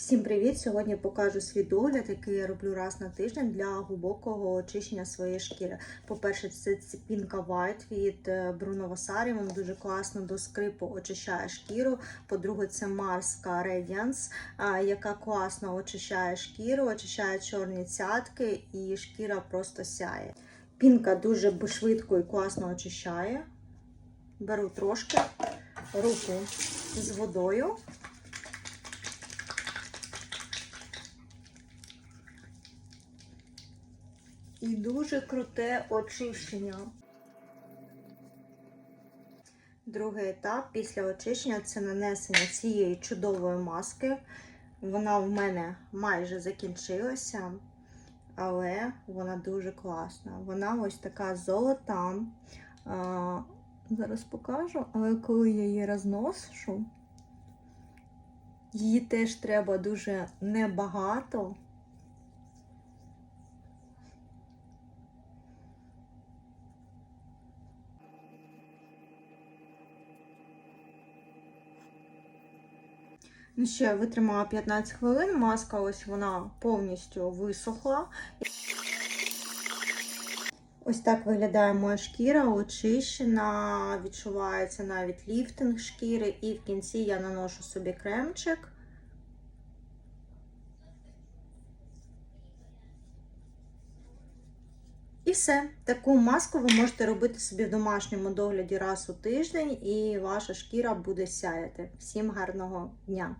Всім привіт! Сьогодні покажу свій догляд, який я роблю раз на тиждень для глибокого очищення своєї шкіри. По-перше, це ціпінка White від Bruno Vasari. Він дуже класно до скрипу очищає шкіру. По-друге, це Марска Radiance, яка класно очищає шкіру, очищає чорні цятки і шкіра просто сяє. Пінка дуже швидко і класно очищає. Беру трошки руку з водою. І дуже круте очищення. Другий етап після очищення це нанесення цієї чудової маски. Вона в мене майже закінчилася, але вона дуже класна. Вона ось така золота. Зараз покажу, але коли я її розношу, її теж треба дуже небагато. Ще витримала 15 хвилин, маска ось вона повністю висохла. Ось так виглядає моя шкіра, очищена, відчувається навіть ліфтинг шкіри, і в кінці я наношу собі кремчик. І все. Таку маску ви можете робити собі в домашньому догляді раз у тиждень, і ваша шкіра буде сяяти. Всім гарного дня!